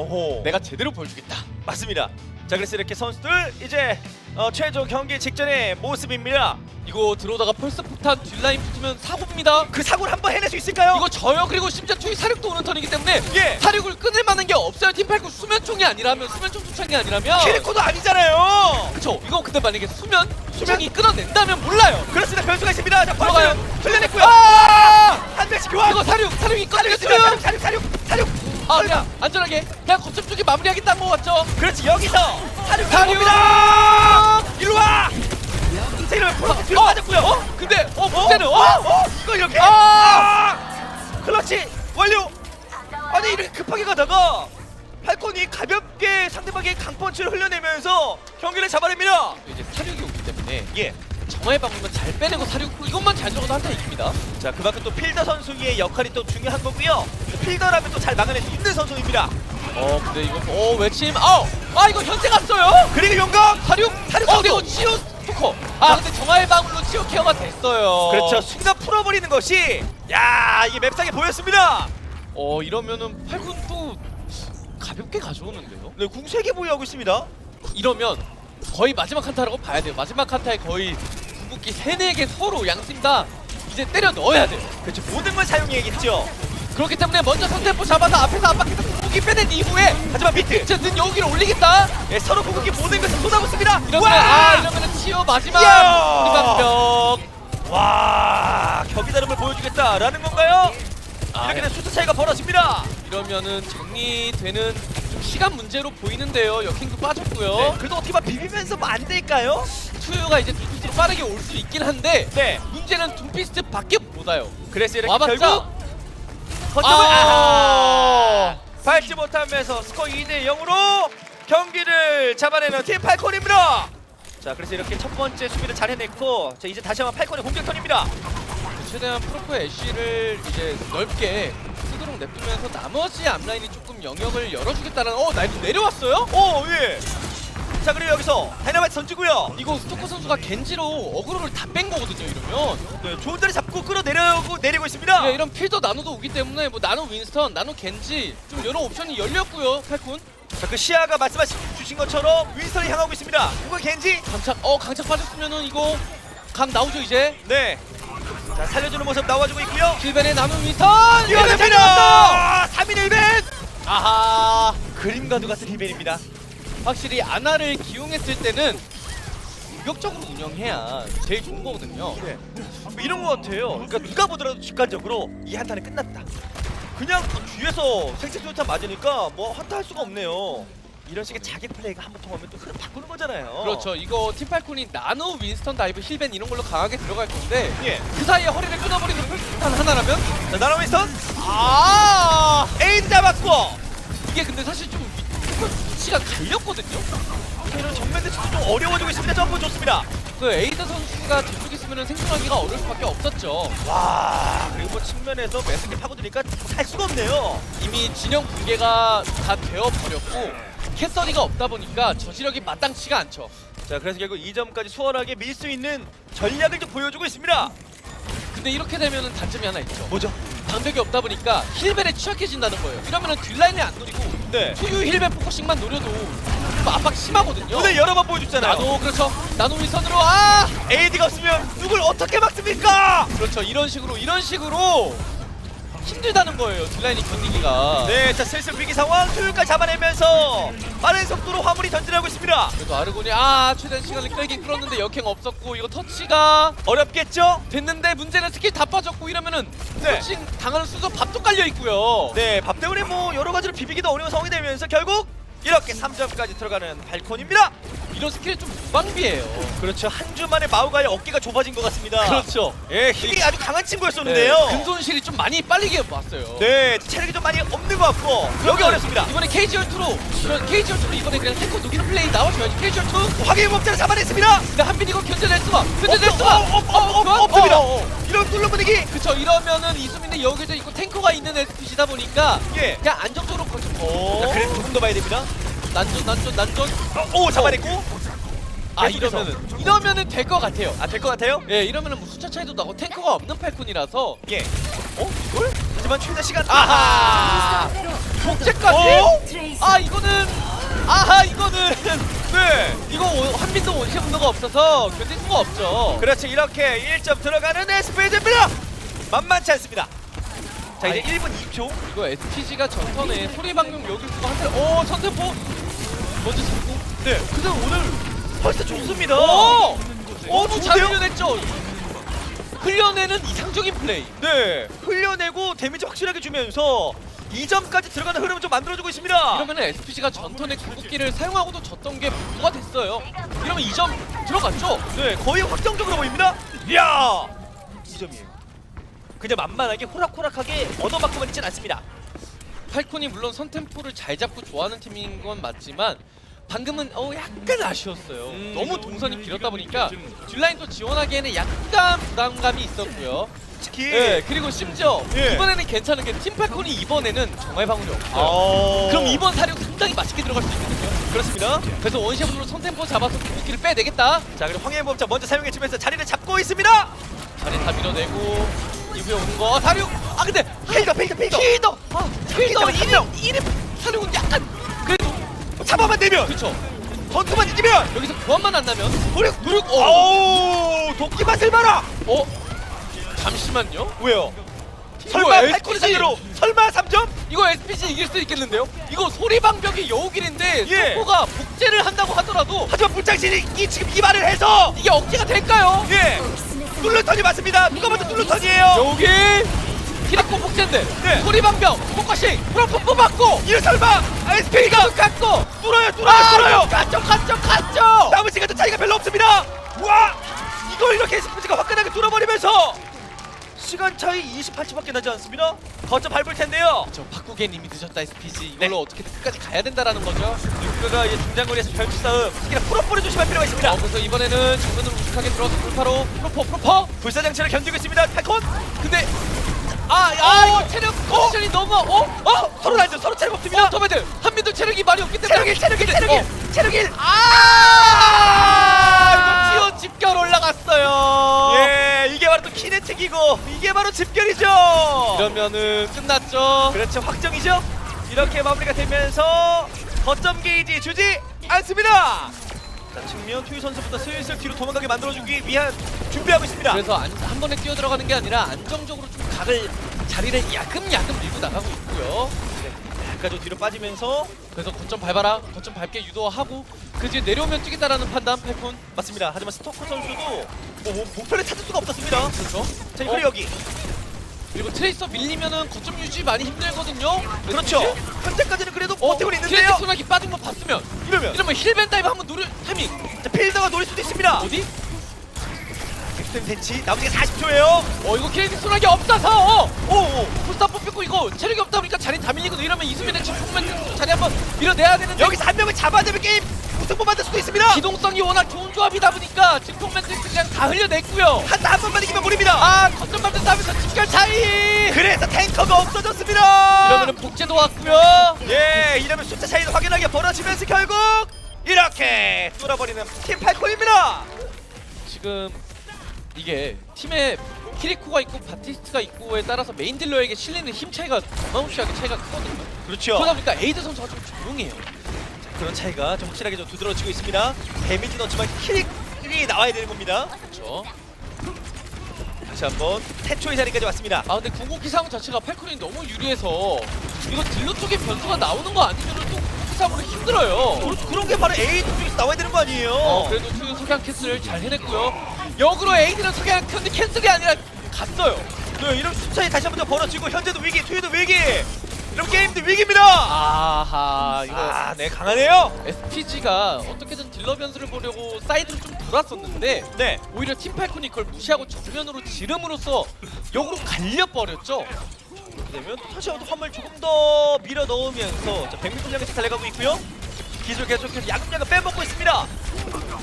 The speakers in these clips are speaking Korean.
오호. 내가 제대로 보여주겠다. 맞습니다. 자 그래서 이렇게 선수들 이제 어, 최종 경기 직전의 모습입니다. 이거 들어오다가 펄스 폭탄 뒷라인 붙으면 사고입니다. 그 사고를 한번 해낼 수 있을까요? 이거 져요. 그리고 심지어 투이 사륙도 오는 턴이기 때문에 예. 사륙을 끊을 만한 게 없어요. 팀팔고 수면총이 아니라면 수면총 수창이 아니라면 키리코도 아니잖아요. 그쵸. 이거 근데 만약에 수면 수창이 끊어낸다면 몰라요. 그렇습니다. 변수가 있습니다. 자 들어가요. 벌써 흘려냈고요. 아! 한 대씩 교환. 이거 사륙 사륙이 사륙 끊어냈으면 사륙 사륙 사륙. 아 그냥 안전하게 그냥 거점 쪽에 마무리하겠다는 거 같죠? 그렇지 여기서 사륙 사륙! 사륙입니다. 일로 와. 자 이러면 프로 뒤로 빠졌고요. 어? 근데 어 어? 문제는 어? 어? 어? 이거 이렇게? 아! 클러치 완료! 아니 이렇게 급하게 가다가 팔콘이 가볍게 상대방의 강펀치를 흘려내면서 경기를 잡아냅니다. 이제 사륙이 오기 때문에 예. 정화의 방법은 잘 빼내고 사륙 이것만 잘 적어도 한타 이깁니다. 자 그만큼 또 필더 선수의 역할이 또 중요한 거고요. 필더라면 또 잘 막아낼 수 있는 선수입니다. 어 근데 이거 어 외침 아아 이거 현재 갔어요. 그리고 용감. 사륙 사륙 어! 그리고 치유 스토커 아 근데 정화의 방울로 치유 케어가 됐어요. 그렇죠. 순간 풀어버리는 것이 야 이게 맵상에 보였습니다. 어 이러면은 팔군 또 가볍게 가져오는데요. 네, 궁세게 보유하고 있습니다. 이러면 거의 마지막 한타라고 봐야 돼요. 마지막 한타에 거의 궁극기 세네 개 서로 양팀 다 이제 때려 넣어야 돼요. 그렇죠. 모든 걸 사용해야겠죠. 그렇기 때문에 먼저 선템포 잡아서 앞에서 압박해서 궁극기 빼낸 이후에 하지만 비트 이제 는 여기를 올리겠다. 예, 서로 궁극기 모든 것을 쏟아붓습니다. 이러면 아 이러면 치유 마지막 이야! 우리방벽. 와 격이 다름을 보여주겠다라는 건가요? 아, 이렇게 예. 되면 수트 차이가 벌어집니다. 이러면은 정리되는 좀 시간 문제로 보이는데요. 역행도 빠졌고요. 네, 그래도 어떻게 봐 비비면서 뭐안 될까요? 투유가 이제 빠르게 올 수 있긴 한데 네. 문제는 둠피스트 밖에 못 와요. 그래서 이렇게 와봤자 결국 거점을 아. 아하 밟지 못하면서 스코어 2대 0으로 경기를 잡아내는 팀 팔콘입니다. 자 그래서 이렇게 첫 번째 수비를 잘 해냈고 자 이제 다시 한번 팔콘의 공격 턴입니다. 최대한 프로포 애쉬를 이제 넓게 쓰도록 냅두면서 나머지 앞라인이 조금 영역을 열어주겠다는 어 나이도 내려왔어요? 오 예. 자 그리고 여기서 다이너마이트 던지고요. 이거 스토커 선수가 겐지로 어그로를 다 뺀 거거든요 이러면 네, 좋은 자리 잡고 끌어내려고 내리고 있습니다. 예, 이런 필더 나노도 오기 때문에 뭐 나노 윈스턴, 나노 겐지 좀 여러 옵션이 열렸고요 팔콘 자, 그 시야가 말씀하신 주신 것처럼 윈스턴이 향하고 있습니다. 누가 겐지? 강착 어 강착 빠졌으면은 이거 강 나오죠 이제 네. 자, 살려주는 모습 나와주고 있고요. 킬벤의 나노 윈스턴 이어집니다. 3인 1벤. 아하 그림과도 같은 힐벤입니다. 확실히 아나를 기용했을 때는 공격적으로 운영해야 제일 좋은 거거든요 네. 뭐 이런 것 같아요. 그러니까 누가 보더라도 직관적으로 이 한타는 끝났다. 그냥 뒤에서 생체수탄 맞으니까 뭐 한타 할 수가 없네요. 이런 식의 자기 플레이가 한 번 통하면 또 흐름 바꾸는 거잖아요. 그렇죠 이거 팀팔콘이 나노 윈스턴 다이브 힐벤 이런 걸로 강하게 들어갈 건데 예. 그 사이에 허리를 끊어버리는 펄스탄 하나라면 자, 나라 윈스턴 아 에이드 잡았고. 이게 근데 사실 좀 위- 위치가 갈렸거든요 이런 정면 대치도 좀 어려워지고 있습니다. 점프 좋습니다. 그 에이드 선수가 저쪽에 있으면 생존하기가 어려울 수밖에 없었죠 와 그리고 뭐 측면에서 매스기 파고드니까 살 수가 없네요. 이미 진영 붕괴가 다 되어버렸고 캐서리가 없다 보니까 저지력이 마땅치가 않죠 자 그래서 결국 2점까지 수월하게 밀 수 있는 전략을 좀 보여주고 있습니다. 근데 이렇게 되면은 단점이 하나 있죠 뭐죠? 방벽이 없다 보니까 힐벨에 취약해진다는 거예요 이러면은 뒷라인을 안 노리고 네. 소유 힐벨 포커싱만 노려도 좀 압박 심하거든요 오늘 여러 번 보여줬잖아요. 나노 그렇죠 나노 윈선으로 아 AD가 없으면 누굴 어떻게 막습니까? 그렇죠 이런 식으로 이런 식으로 힘들다는 거예요 뒷라인이 견디기가 네, 자 슬슬 위기 상황 토요일까지 잡아내면서 빠른 속도로 화물이 전진하고 있습니다. 그래도 아르곤이 아 최대한 시간을 끌긴 끌었는데 역행 없었고 이거 터치가 어렵겠죠? 됐는데 문제는 스킬 다 빠졌고 이러면은 네. 터치 당하는 순서 밥도 깔려 있고요 네, 밥 때문에 뭐 여러 가지로 비비기도 어려운 상황이 되면서 결국 이렇게 3점까지 들어가는 발콘입니다. 이런 스킬이 좀 무방비예요 그렇죠. 한 주 만에 마우가의 어깨가 좁아진 것 같습니다. 그렇죠 예, 힘이 아주 강한 네, 친구였었는데요. 근손실이 좀 많이 빨리게 왔어요 네, 체력이 좀 많이 없는 것 같고 여기 어렵습니다. 이번에 KGR2로 이런 KGR2로 이번에 그냥 탱커 녹이는 플레이 나와줘야지 KGR2 확인 목자를 잡아냈습니다. 근데 한빈 이거 견제될 수가 견제될 없어, 수가 어, 어, 없습니다. 이런 뚫는 분위기. 그쵸 이러면은 이수민이 여기서 있고 탱커가 있는 SPC다 보니까 예. 그냥 안정적으로 거쳐 자, 어 그래도 조금 더 봐야 됩니다. 난전 난전 난전 어, 오 잡아냈고 아 이러면은 이러면은 될 것 같아요 아 될 것 같아요? 예 이러면은 뭐 숫자 차이도 나고 탱커가 없는 팔콘이라서 예. 어 이걸? 하지만 최대 시간 아하 복제까지? 어? 아 이거는 아하 이거는 네. 이거 한 빈도 원시 분도가 없어서 견딜 수가 없죠 그렇죠 이렇게 1점 들어가는 SPG입니다. 만만치 않습니다. 자 이제 아, 1분 2초. 이거 STG가 전선에 소리 방금 여기 한테 오 선세포 먼저 잡고 네. 그래서 오늘 벌써 좋습니다. 오! 너무 잘 좋은데요? 흘려냈죠. 흘려내는 이상적인 플레이. 네. 흘려내고 데미지 확실하게 주면서 2점까지 들어가는 흐름을 좀 만들어주고 있습니다. 이러면 SPG가 전턴의 궁극기를 사용하고도 졌던 게 부가 됐어요. 이러면 2점 들어갔죠. 네, 거의 확정적으로 보입니다. 이야! 2점이에요. 그냥 만만하게 호락호락하게 얻어맞고만 있진 않습니다. 팔콘이 물론 선템포를 잘 잡고 좋아하는 팀인 건 맞지만 방금은 어 약간 아쉬웠어요. 음. 너무 동선이 길었다 보니까 뒷라인도 지원하기에는 약간 부담감이 있었고요. 특히 네, 그리고 심지어 예. 이번에는 괜찮은 게 팀팔콘이 이번에는 정말 방울이 없어요. 어... 그럼 이번 사령 상당히 맛있게 들어갈 수 있거든요. 그렇습니다. 그래서 원샷으로 선템포 잡아서 궁극기를 빼내겠다. 자, 그리고 황해법자 먼저 사용해주면서 자리를 잡고 있습니다. 자리 다 밀어내고 이후에 오는 거 사령. 아 근데 페이더, 페이더, 페이더. 킬더. 아 1위 명. 1위 사령은 약간 그래도 잡아만 되면, 그렇죠. 전투만 이기면, 여기서 교환만 안 나면 도륙, 도륙. 어. 오, 도끼 맛을 봐라. 어? 잠시만요. 왜요? 이거 설마 SPG. 팔콘 상대로 설마 3점? 이거 SPG 이길 수 있겠는데요? 이거 소리 방벽이 여우길인데 예. 소포가 복제를 한다고 하더라도 하지만 불장신이 이 지금 이 말을 해서 이게 억제가 될까요? 예, 뚫루턴이 맞습니다. 누가 먼저 뚫루턴이에요? 여우길 키리코 복제인데 네. 소리방벽 포커싱 프로포 뽑았고 설마 SP가 갖고 뚫어요, 뚫어요, 뚫어요. 갔죠 갔죠 갔죠 남은 시간도 차이가 별로 없습니다. 와, 이걸 이렇게 스프지가 화끈하게 뚫어버리면서 시간 차이 28초밖에 나지 않습니다. 거점 밟을 텐데요. 저 바꾸기엔 이미 늦었다 SPG 이걸로 어떻게든 끝까지 가야 된다라는 거죠 누가가 이제 중장거리에서 별치 싸움, 특히나 프로포를 조심할 필요가 있습니다. 어, 그래서 이번에는 정면으로 우직하게 들어서 돌파로 프로포 프로포 불사장치를 견디고 있습니다. 탈콘. 근데 아, 아 이거 체력 컨디션이 너무 어? 어? 서로 알죠. 서로 체력 없습니다. 어, 토메드 한민도 체력이 많이 없기 때문에 체력 1, 체력 1, 체력 1, 어. 체력 1. 아! 이거 티어 집결 올라갔어요. 예, 이게 바로 또 키네틱이고 이게 바로 집결이죠. 이러면은 끝났죠. 그렇죠, 확정이죠. 이렇게 마무리가 되면서 거점 게이지 주지 않습니다. 자, 측면 투유 선수부터 슬슬 뒤로 도망가게 만들어주기 위한 준비하고 있습니다. 그래서 안, 한 번에 뛰어 들어가는 게 아니라 안정적으로 좀 각을 자리를 야금야금 밀고 나가고 있고요. 약간 좀 뒤로 빠지면서 그래서 거점 밟아라, 거점 밟게 유도하고 그 뒤에 내려오면 뛰겠다라는 판단 팔콘. 맞습니다. 하지만 스토커 선수도 뭐, 뭐 목표를 찾을 수가 없었습니다. 그렇죠. 자, 그리고 어? 여기 그리고 트레이서 밀리면은 거점 유지 많이 힘들거든요. 그렇죠. 현재까지는 그래도 어, 버티고 있는데요. 트레이서 소나기 빠진 거 봤으면 이러면 이러면 힐벤 다이브 한번 누를 타이밍 자, 필더가 노릴 수도 있습니다. 어디? 엑스템 벤치 남은 게 40초예요. 어 이거 트레이서 소나기 없어서 오, 오. 포스터 뽑혔고 이거 체력이 없다 보니까 자리 다 밀리고 이러면 이수민의 침묵맨 자리 한번 밀어내야 되는데 여기서 한 명을 잡아내면 게임 우승부 만들 수도 있습니다. 기동성이 워낙 좋은 조합이다 보니까 침묵맨 그냥 다 흘려냈고요 한타 한 번만 이기면 모릅니다. 아 거점 밟는 싸움에서 집결 차이 그래서 탱커가 없어졌습니다. 이러면은 복제도 왔고요 예, 이러면 숫자 차이도 확연하게 벌어지면서 결국 이렇게 뚫어버리는 팀 팔콘입니다. 지금 이게 팀에 키리코가 있고 바티스트가 있고에 따라서 메인 딜러에게 실리는 힘 차이가 어마무시하게 차이가 크거든요 그렇죠. 그러다 보니까 에이드 선수가 좀 조용해요 그런 차이가 좀 확실하게 좀 두드러지고 있습니다. 데미지 넣지만 킬이 나와야 되는 겁니다. 그렇죠 다시 한번 태초의 자리까지 왔습니다. 아 근데 궁극기 상황 자체가 팔콘이 너무 유리해서 이거 딜러 쪽에 변수가 나오는 거 아니면 또 상황으로 힘들어요 그런, 그런 게 바로 A 쪽에서 나와야 되는 거 아니에요? 어, 그래도 투 석양 캔슬 잘 해냈고요 역으로 에이드는 석양 근데 캔슬이 아니라 갔어요 네, 이런 숫자에 다시 한번 더 벌어지고 현재도 위기, 투유도 위기. 이런 게임도 위기입니다. 아하 이거 아, 네 강하네요. SPG가 어떻게든 딜러 변수를 보려고 사이드로 좀 돌았었는데 네, 오히려 팀팔콘이 그걸 무시하고 정면으로 지름으로써 역으로 갈려버렸죠 그러면 또 다시 한번 화물 조금 더 밀어 넣으면서 자, 백미분 향해서 달려가고 있고요. 기술 계속해서 야금야금 빼먹고 있습니다.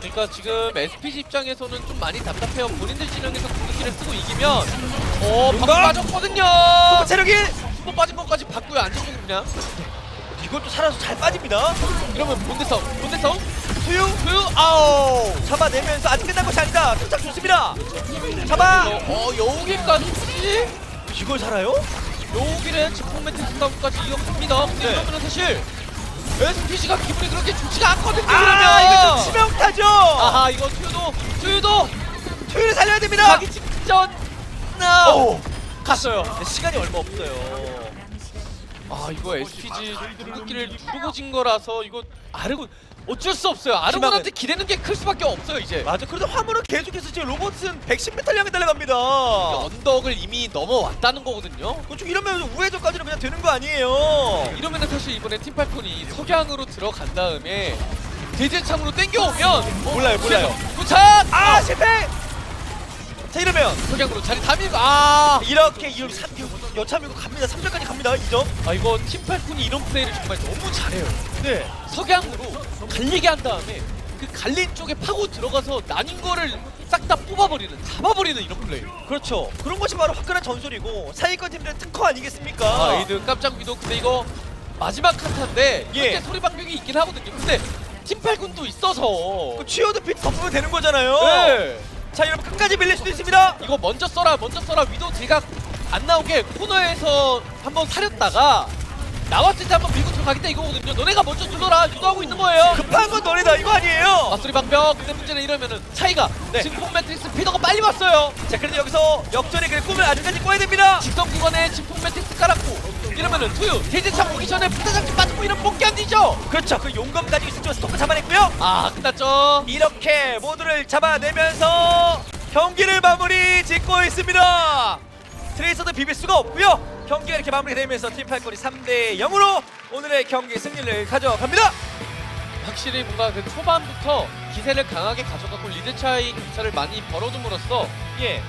그러니까 지금 SPG 입장에서는 좀 많이 답답해요 본인들 진영에서 궁극기를 쓰고 이기면 어 방금 뭔가? 빠졌거든요 또 체력이 수보 빠진 것까지 바꾸요 안정적으로 그냥 이것도 살아서 잘 빠집니다. 이러면 본대성 본대성 투유 그 아오 잡아내면서 아직 끝난 것이 아니다. 도착 좋습니다. 잡아. 어 여우길까지 이걸 살아요? 여우길에 직통 매트 싸움까지 이어갑니다 근데 네. 이러면은 사실 SPG가 기분이 그렇게 좋지가 않거든요. 아 그러면. 이거 좀 치명타죠. 아하 이거 투유도 투유도 투유를 살려야 됩니다. 가기 직전. 나 오. 갔어요. 시간이 얼마 없어요. 아 이거 SPG 궁극기를 누르고 진 거라서 이거 아르곤 어쩔 수 없어요. 아르곤한테 기대는 게 클 수밖에 없어요 이제. 맞아. 그래도 화물은 계속해서 지금 로봇은 110m 향해 달려갑니다. 언덕을 이미 넘어왔다는 거거든요. 그쪽 이러면 우회전까지는 그냥 되는 거 아니에요. 이러면은 사실 이번에 팀팔콘이 석양으로 들어간 다음에 대제창으로 땡겨오면 몰라요, 몰라요. 부착! 아 실패. 자 이러면 석양으로 자리 다 밀고 아! 이렇게 이름 3 여차밀고 갑니다. 3점까지 갑니다. 2점. 아 이거 팀팔콘이 이런 플레이를 정말 너무 잘해요. 네. 석양으로 갈리게 한 다음에 그 갈린 쪽에 파고 들어가서 나뉜 거를 싹 다 뽑아버리는 잡아버리는 이런 플레이. 그렇죠. 그런 것이 바로 화끈한 전술이고 사이권 팀들의 특허 아니겠습니까? 아 에이드 깜짝 위도 근데 이거 마지막 칸타인데 예. 이렇게 소리 방벽이 있긴 하거든요. 근데 팀팔군도 있어서 그 취어드 핏 덮으면 되는 거잖아요. 네. 자 여러분 끝까지 밀릴 수도 있습니다. 이거 먼저 써라 먼저 써라 위도 제가 안 나오게 코너에서 한번 사렸다가 나왔을 때 한번 밀고 들어가겠다 이거거든요 너네가 먼저 눌러라 유도하고 있는 거예요 급한 건 너네다 이거 아니에요. 맞소리 방벽 근데 문제는 이러면은 차이가 네. 증폭 매트릭스 피더가 빨리 왔어요 자 그래도 여기서 역전의 그 꿈을 아직까지 꿔야 됩니다. 직선 구간에 증폭 매트릭스 깔았고 이러면은 투유 대제창 오기 전에 부타장치 빠지고 이러면 못 견디죠 그렇죠. 그 용감 있을 줄 스토크 잡아냈고요. 아 끝났죠 이렇게 모두를 잡아내면서 경기를 마무리 짓고 있습니다. 트레이서도 비빌 수가 없고요. 경기가 이렇게 마무리되면서 팀 팔골이 3대 0으로 오늘의 경기 승리를 가져갑니다. 확실히 뭔가 그 초반부터 기세를 강하게 가져갔고 리드 차이 격차를 많이 벌어둠으로써 예.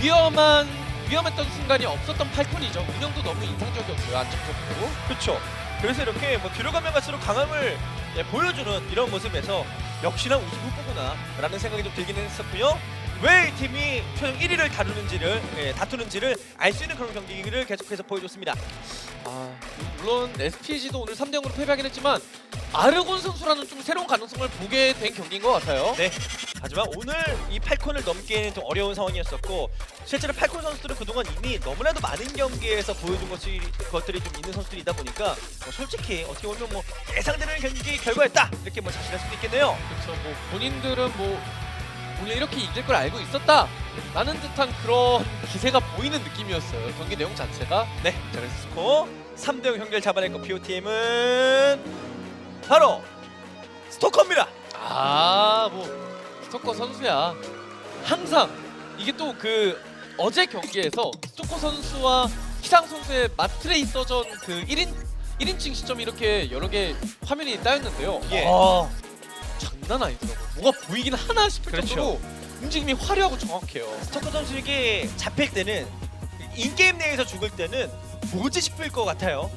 위험한 위험했던 순간이 없었던 팔콘이죠. 운영도 너무 인상적이었고요. 안정적이고. 그렇죠. 그래서 이렇게 뭐 뒤로 가면 갈수록 강함을 예, 보여주는 이런 모습에서 역시나 우승 후보구나라는 생각이 좀 들기는 했었고요. 왜 이 팀이 최종 1위를 다루는지를 예, 다투는지를 알 수 있는 그런 경기를 계속해서 보여줬습니다. 아, 물론 SPG도 오늘 3대 0으로 패배하긴 했지만 아르곤 선수라는 좀 새로운 가능성을 보게 된 경기인 것 같아요. 네. 하지만 오늘 이 팔콘을 넘기에는 좀 어려운 상황이었었고 실제로 팔콘 선수들은 그동안 이미 너무나도 많은 경기에서 보여준 것이, 것들이 좀 있는 선수들이다 보니까 뭐 솔직히 어떻게 보면 뭐 예상되는 경기 결과였다 이렇게 뭐 자신할 수도 있겠네요. 그렇죠. 뭐 본인들은 뭐 오늘 이렇게 이길 걸 알고 있었다. 라는 듯한 그런 기세가 보이는 느낌이었어요. 경기 내용 자체가. 네, 자 그래서 스코어 3대0 경기를 잡아냈고 BOTM은 바로 스토커입니다. 아, 뭐 스토커 선수야. 항상 이게 또 그 어제 경기에서 스토커 선수와 희상 선수의 마트레이서전 그 1인 1인칭 시점이 이렇게 여러 개 화면이 따였는데요. 예. 아, 장난 아니더라고요. 뭐가 보이긴 하나 싶을 그렇죠. 정도로 움직임이 화려하고 정확해요. 스토커 선수에게 잡힐 때는 인게임 내에서 죽을 때는 뭐지 싶을 것 같아요.